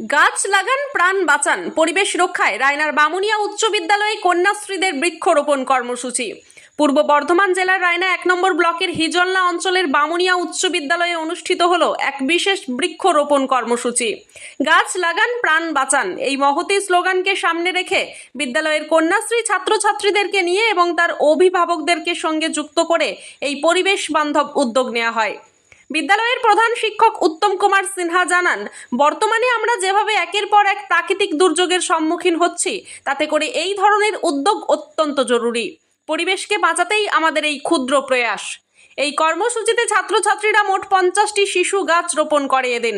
গাছ লাগান, প্রাণ বাঁচান। পরিবেশ রক্ষায় রায়নার বামুনিয়া উচ্চ বিদ্যালয়ে কন্যাশ্রীদের বৃক্ষরোপণ কর্মসূচি। পূর্ব বর্ধমান জেলার রায়না এক নম্বর ব্লকের হিজল্লা অঞ্চলের বামুনিয়া উচ্চ বিদ্যালয়ে অনুষ্ঠিত হল এক বিশেষ বৃক্ষরোপণ কর্মসূচি। গাছ লাগান, প্রাণ বাঁচান। এই মহতি স্লোগানকে সামনে রেখে বিদ্যালয়ের কন্যাশ্রী ছাত্রছাত্রীদেরকে নিয়ে এবং তার অভিভাবকদেরকে সঙ্গে যুক্ত করে এই পরিবেশ বান্ধব উদ্যোগ নেওয়া হয়। বিদ্যালয়ের প্রধান শিক্ষক উত্তম কুমার সিনহা জানান, বর্তমানে আমরা যেভাবে একের পর এক প্রাকৃতিক দুর্যোগের সম্মুখীন হচ্ছি, তাতে করে এই ধরনের উদ্যোগ অত্যন্ত জরুরি। পরিবেশকে বাঁচাতেই আমাদের এই ক্ষুদ্র প্রয়াস। এই কর্মসূচিতে ছাত্রছাত্রীরা মোট পঞ্চাশটি শিশু গাছ রোপণ করে এদিন।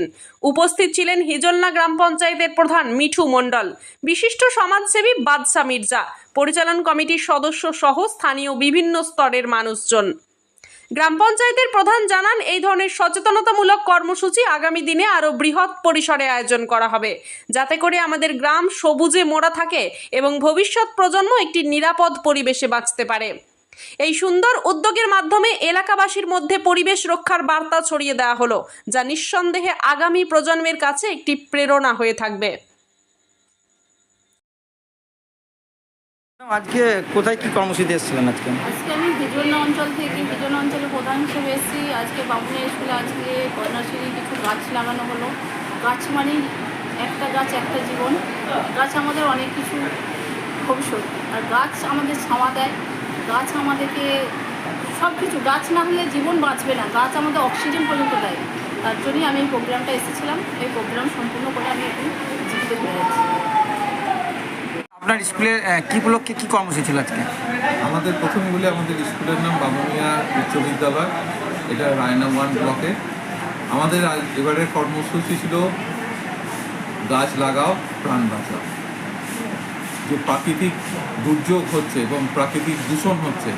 উপস্থিত ছিলেন হিজলনা গ্রাম পঞ্চায়েতের প্রধান মিঠু মণ্ডল, বিশিষ্ট সমাজসেবী বাদশা মির্জা, পরিচালন কমিটির সদস্য সহ স্থানীয় বিভিন্ন স্তরের মানুষজন। গ্রাম পঞ্চায়েতের প্রধান জানান, এই ধরনের সচেতনতামূলক কর্মসূচি আগামী দিনে আরও বৃহৎ পরিসরে আয়োজন করা হবে। যাতে করে আমাদের গ্রাম সবুজে মোড়া থাকে এবং ভবিষ্যৎ প্রজন্ম একটি নিরাপদ পরিবেশে বাঁচতে পারে। এই সুন্দর উদ্যোগের মাধ্যমে এলাকাবাসীর মধ্যে পরিবেশ রক্ষার বার্তা ছড়িয়ে দেওয়া হলো, যা নিঃসন্দেহে আগামী প্রজন্মের কাছে একটি প্রেরণা হয়ে থাকবে। আজকে কোথায় কি কর্মসূচিতে এসেছিলেন আজকে? আজকে আমি হিজনা অঞ্চল থেকে হিজনা অঞ্চলের প্রধান হিসেবে এসেছি। আজকে বামুনিয়া স্কুলে আজকে কন্যাশ্রী কিছু গাছ লাগানো হলো। গাছ মানেই একটা গাছ, একটা জীবন। গাছ আমাদের অনেক কিছু ভবিষ্যৎ। আর গাছ আমাদের ছাওয়া দেয়। গাছ আমাদেরকে সব কিছু, গাছ না হলে জীবন বাঁচবে না। গাছ আমাদের অক্সিজেন পর্যন্ত দেয়। তার জন্যই আমি এই প্রোগ্রামটা এসেছিলাম। এই প্রোগ্রাম সম্পূর্ণ করে আমি এখন জীবিত হয়ে আপনার স্কুলে কি উপলক্ষে কি কর্মসূচি ছিল আজকে? আমাদের প্রথমে বলি আমাদের স্কুলের নাম বামুনিয়া উচ্চ বিদ্যালয়। এটা রায়না ওয়ান ব্লকে। আমাদের এবারের কর্মসূচি ছিল গাছ লাগাও, প্রাণ বাঁচাও। যে প্রাকৃতিক দুর্যোগ হচ্ছে এবং প্রাকৃতিক দূষণ হচ্ছে,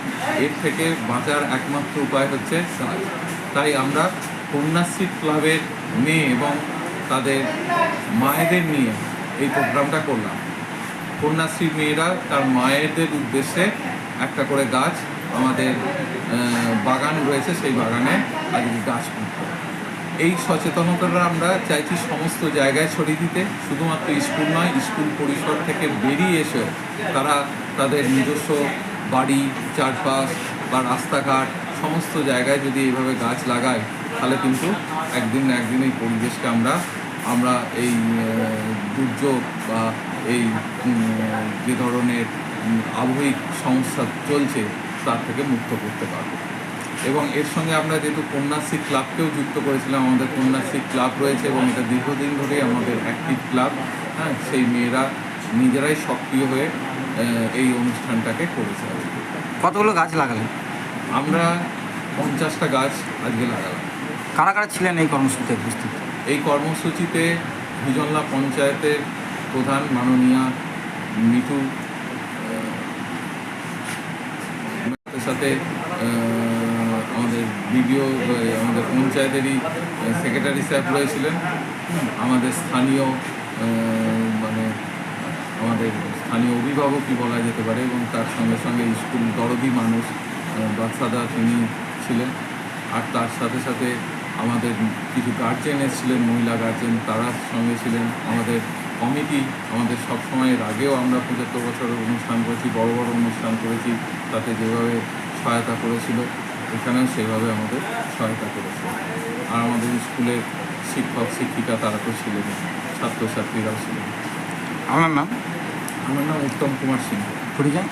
এর থেকে বাঁচার একমাত্র উপায় হচ্ছে গাছ। তাই আমরা কন্যাশ্রী ক্লাবের মেয়ে এবং তাদের মায়েদের নিয়ে এই প্রোগ্রামটা করলাম। কন্যাশ্রী মেয়েরা তার মায়েদের উদ্দেশ্যে একটা করে গাছ আমাদের বাগান রয়েছে, সেই বাগানে আজকে গাছ এই সচেতনতাটা আমরা চাইছি সমস্ত জায়গায় ছড়িয়ে দিতে। শুধুমাত্র স্কুল নয়, স্কুল পরিসর থেকে বেরিয়ে এসে তারা তাদের নিজস্ব বাড়ি, চারপাশ বা রাস্তাঘাট সমস্ত জায়গায় যদি এইভাবে গাছ লাগায়, তাহলে কিন্তু একদিন না একদিন এই পরিবেশকে আমরা আমরা এই দুর্যোগ বা এই যে ধরনের আবহিক সমস্যা চলছে তার থেকে মুক্ত করতে পারব। এবং এর সঙ্গে আমরা যেহেতু কন্যাশ্রী ক্লাবকেও যুক্ত করেছিলাম আমাদের কন্যাশ্রী ক্লাব রয়েছে এবং এটা দীর্ঘদিন ধরেই আমাদের অ্যাক্টিভ ক্লাব। হ্যাঁ সেই মেয়েরা নিজেরাই সক্রিয় হয়ে এই অনুষ্ঠানটাকে করেছে। কতগুলো গাছ লাগালেন আমরা পঞ্চাশটা গাছ আজকে লাগালাম। কারা কারা ছিলেন এই কর্মসূচিতে উপস্থিত? এই কর্মসূচিতে হিজল্লা পঞ্চায়েতের প্রধান মাননীয়া মিঠু সাথে আমাদের বিডিও, আমাদের পঞ্চায়েতেরই সেক্রেটারি সাহেব রয়েছিলেন। আমাদের স্থানীয় মানে আমাদের স্থানীয় অভিভাবকই বলা যেতে পারে এবং তার সঙ্গে সঙ্গে স্কুল দরদি মানুষ বাচ্চাদা তিনি ছিলেন। আর তার সাথে সাথে আমাদের কিছু গার্জেন এসেছিলেন মহিলা গার্জেন তারা সঙ্গে ছিলেন। আমাদের কমিটি আমাদের সব সময়ের আগেও আমরা পঁচাত্তর বছরের অনুষ্ঠান করেছি বড় বড় অনুষ্ঠান করেছি তাতে যেভাবে সহায়তা করেছিল এখানেও সেভাবে আমাদের সহায়তা করেছে। আর আমাদের স্কুলের শিক্ষক শিক্ষিকা তারা তো ছিলেন ছাত্রছাত্রীরাও ছিলেন। আমার নাম? আমার নাম উত্তম কুমার সিং। পরিচয়?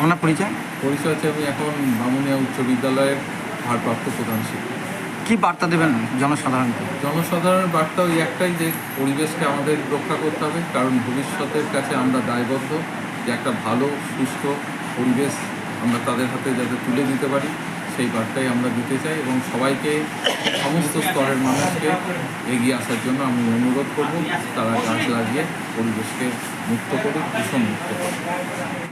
আপনার পরিচয়? পরিচয় হচ্ছে আমি এখন বামুনিয়া উচ্চ বিদ্যালয়ের ভারপ্রাপ্ত প্রধান শিক্ষক। কি বার্তা দেবেন জনসাধারণকে? জনসাধারণের বার্তা ওই একটাই যে পরিবেশকে আমাদের রক্ষা করতে হবে, কারণ ভবিষ্যতের কাছে আমরা দায়বদ্ধ যে একটা ভালো, সুস্থ পরিবেশ আমরা তাদের হাতে যাতে তুলে দিতে পারি, সেই বার্তাই আমরা দিতে চাই এবং সবাইকে, সমস্ত স্তরের মানুষকে এগিয়ে আসার জন্য আমি অনুরোধ করব, তারা গাছ লাগিয়ে পরিবেশকে মুক্ত করুক, দূষণ মুক্ত করুক।